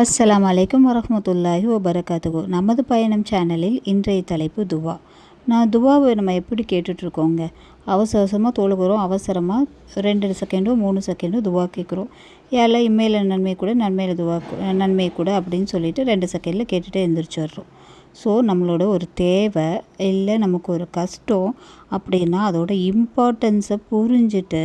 அஸ்லாம் வலைக்கம் வரமத்துல்லாஹி வபரகாத்துகோ நமது பயணம் சேனலில் இன்றைய தலைப்பு துவா. நான் துவாவை நம்ம எப்படி கேட்டுட்ருக்கோங்க? அவசர அவசரமாக தொழுகிறோம் அவசரமாக ரெண்டு செகண்டோ மூணு செகண்டோ துவா கேட்குறோம். ஏழை இம்மையில் நன்மை கூட நன்மையில் துவா நன்மை கூட அப்படின்னு சொல்லிட்டு ரெண்டு செகண்டில் கேட்டுகிட்டே எழுந்திரிச்சிடுறோம் ஸோ நம்மளோட ஒரு தேவை இல்லை நமக்கு ஒரு கஷ்டம் அப்படின்னா அதோட இம்பார்ட்டன்ஸை புரிஞ்சுட்டு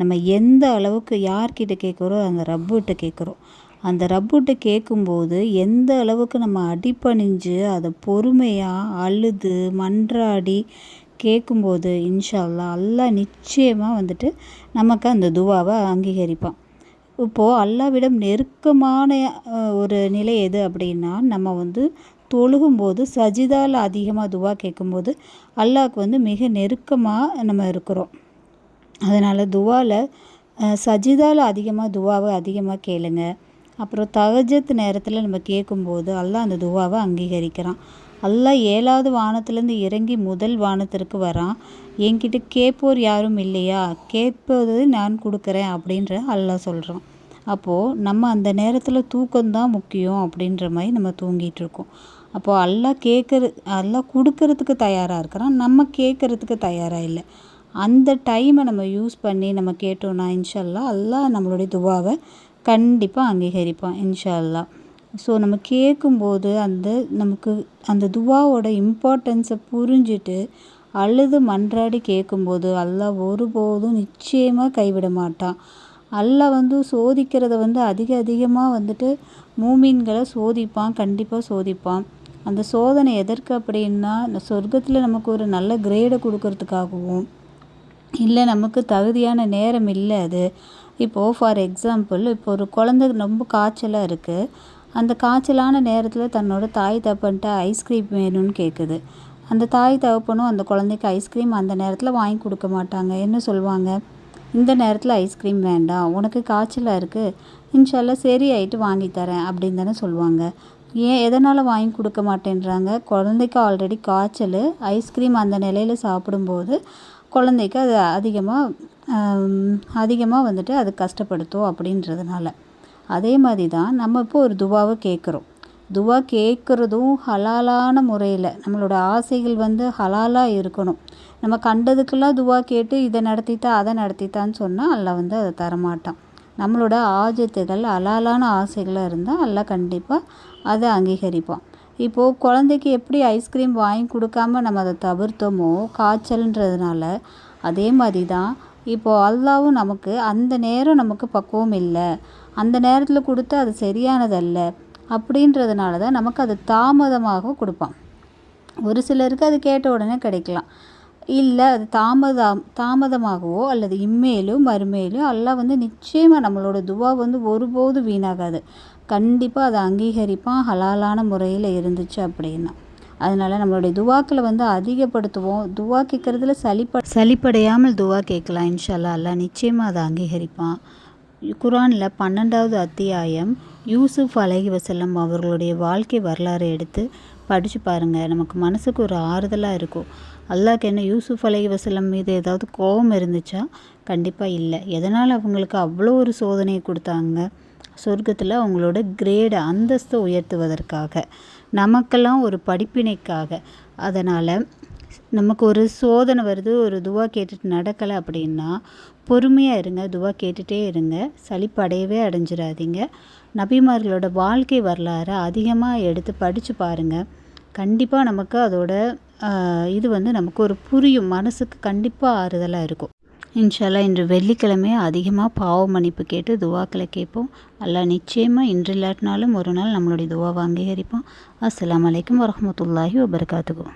நம்ம எந்த அளவுக்கு யார்கிட்ட கேட்குறோம் அந்த ரப்புகிட்ட கேட்குறோம். அந்த ரப்புட்ட கேட்கும்போது எந்த அளவுக்கு நம்ம அடிப்பணிஞ்சு அதை பொறுமையாக அழுது மன்றாடி கேட்கும்போது இன்ஷா அல்லா நிச்சயமாக வந்துட்டு நமக்கு அந்த துவாவை அங்கீகரிப்பான். இப்போது அல்லாவிடம் நெருக்கமான ஒரு நிலை எது அப்படின்னா நம்ம வந்து தொழுகும்போது சஜிதாவில் அதிகமாக துவா கேட்கும்போது அல்லாவுக்கு வந்து மிக நெருக்கமாக நம்ம இருக்கிறோம். அதனால் துவாவில் சஜிதாவில் அதிகமாக துவாவை அதிகமாக கேளுங்கள் அப்புறம் தகஜத் நேரத்தில் நம்ம கேட்கும்போது அல்லாஹ் அந்த துவாவை அங்கீகரிக்கிறான். அல்லாஹ் ஏழாவது வானத்துலேருந்து இறங்கி முதல் வானத்திற்கு வரான். என்கிட்ட கேட்போர் யாரும் இல்லையா? கேட்பது நான் கொடுக்குறேன் அப்படின்ற அல்லாஹ் சொல்கிறான் அப்போது நம்ம அந்த நேரத்தில் தூக்கம்தான் முக்கியம் அப்படின்ற மாதிரி நம்ம தூங்கிட்டு இருக்கோம். அப்போது அல்லாஹ் கேட்குற அல்லாஹ் கொடுக்கறதுக்கு தயாராக இருக்கிறான். நம்ம கேட்குறதுக்கு தயாராக இல்லை. அந்த டைமை நம்ம யூஸ் பண்ணி நம்ம கேட்டோம்னா இன்ஷல்லா அல்லாஹ் நம்மளுடைய துவாவை கண்டிப்பாக அங்கீகரிப்பான் இன்ஷா அல்லா ஸோ நம்ம கேட்கும்போது அந்த நமக்கு அந்த துவாவோட இம்பார்ட்டன்ஸை புரிஞ்சுட்டு அழுது மன்றாடி கேட்கும்போது அல்லாஹ் ஒருபோதும் நிச்சயமாக கைவிட மாட்டான். அல்லாஹ் வந்து சோதிக்கிறத வந்து அதிக அதிகமாக வந்துட்டு மூமீன்களை சோதிப்பான் கண்டிப்பாக சோதிப்பான். அந்த சோதனை எதற்கு அப்படின்னா சொர்க்கத்தில் நமக்கு ஒரு நல்ல கிரேடை கொடுக்கறதுக்காகவும் இல்லை நமக்கு தகுதியான நேரம் இல்லை அது இப்போது ஃபார் எக்ஸாம்பிள் இப்போ ஒரு குழந்த ரொம்ப காய்ச்சலாக இருக்குது அந்த காய்ச்சலான நேரத்தில் தன்னோட தாய் தப்பன்ட்டு ஐஸ்கிரீம் வேணும்னு கேட்குது அந்த தாய் தகப்பனும் அந்த குழந்தைக்கு ஐஸ்கிரீம் அந்த நேரத்தில் வாங்கி கொடுக்க மாட்டாங்க. என்ன சொல்லுவாங்க இந்த நேரத்தில் ஐஸ்கிரீம் வேண்டாம். உனக்கு காய்ச்சலாக இருக்குது இன்ஷால்லாம் சரி ஆகிட்டு வாங்கி தரேன் அப்படின்னு தானே சொல்லுவாங்க ஏன் எதனால் வாங்கி கொடுக்க மாட்டேன்றாங்க? குழந்தைக்கு ஆல்ரெடி காய்ச்சல் ஐஸ்கிரீம் அந்த நிலையில் சாப்பிடும்போது குழந்தைக்கு அது அதிகமாக அதிகமாக வந்துட்டு அது கஷ்டப்படுத்தும் அப்படின்றதுனால. அதே மாதிரி தான் நம்ம இப்போ ஒரு துவாவை கேட்குறோம். துவா கேட்குறதும் ஹலாலான முறையில் நம்மளோட ஆசைகள் வந்து ஹலாலாக இருக்கணும். நம்ம கண்டதுக்கெல்லாம் துவா கேட்டு இதை நடத்தித்தா அதை நடத்தித்தான்னு சொன்னால் அல்ல வந்து அதை தரமாட்டான். நம்மளோட ஆஜத்துகள் ஹலாலான ஆசைகளாக இருந்தால் அல்ல கண்டிப்பாக அதை அங்கீகரிப்பான். இப்போது குழந்தைக்கு எப்படி ஐஸ்கிரீம் வாங்கி கொடுக்காம நம்ம அதை தவிர்த்தோமோ காய்ச்சல்ன்றதுனால அதே மாதிரி தான் இப்போது அல்லாவும் நமக்கு அந்த நேரம் நமக்கு பக்குவம் இல்லை. அந்த நேரத்தில் கொடுத்து அது சரியானதல்ல. அப்படின்றதுனால தான் நமக்கு அது தாமதமாக கொடுப்பான். ஒரு சிலருக்கு அது கேட்ட உடனே கிடைக்கலாம். இல்லை அது தாமதம் தாமதமாகவோ அல்லது இம்மேலும் மறுமேலும் எல்லாம் வந்து நிச்சயமாக நம்மளோட துவா வந்து ஒருபோதும் வீணாகாது. கண்டிப்பாக அதை அங்கீகரிப்பான் ஹலாலான முறையில் இருந்துச்சு அப்படின்னா. அதனால் நம்மளுடைய துவாக்களை வந்து அதிகப்படுத்துவோம். துவா கேட்குறதுல சளிப்ப சளிப்படையாமல் துவா கேட்கலாம் இன்ஷால்லா. அல்லா நிச்சயமாக அதை அங்கீகரிப்பான். குரானில் பன்னெண்டாவது அத்தியாயம் யூசுஃப் அலஹி வசல்லம் அவர்களுடைய வாழ்க்கை வரலாறு எடுத்து படித்து பாருங்கள் நமக்கு மனசுக்கு ஒரு ஆறுதலாக இருக்கும். அல்லாஹ்க்கு என்ன யூசுஃப் அலஹி வசல்லம் மீது ஏதாவது கோபம் இருந்துச்சா? கண்டிப்பாக இல்லை. எதனால் அவங்களுக்கு அவ்வளோ ஒரு சோதனையை கொடுத்தாங்க? சொர்க்கத்தில் அவங்களோட கிரேடை அந்தஸ்தை உயர்த்துவதற்காக. நமக்கெல்லாம் ஒரு படிப்பினைக்காக. அதனால் நமக்கு ஒரு சோதனை வருது ஒரு துவா கேட்டுட்டு நடக்கலை அப்படின்னா பொறுமையாக இருங்க துவா கேட்டுகிட்டே இருங்க. சளிப்படையவே அடைஞ்சிடாதீங்க நபிமார்களோட வாழ்க்கை வரலாறை அதிகமாக எடுத்து படித்து பாருங்கள் கண்டிப்பாக நமக்கு அதோட இது வந்து நமக்கு ஒரு புரியும் மனசுக்கு கண்டிப்பாக ஆறுதலாக இருக்கும். இன்ஷால்லா இன்று வெள்ளிக்கிழமை அதிகமாக பாவ மன்னிப்பு கேட்டு துவாக்களை கேட்போம். அல்லா நிச்சயமாக இன்று இல்லாட்டினாலும் ஒரு நாள் நம்மளுடைய துவாவை அங்கீகரிப்போம். அஸ்லாம் வலைக்கம் வரமத்துல்லாஹி வபர்காத்துக்கும்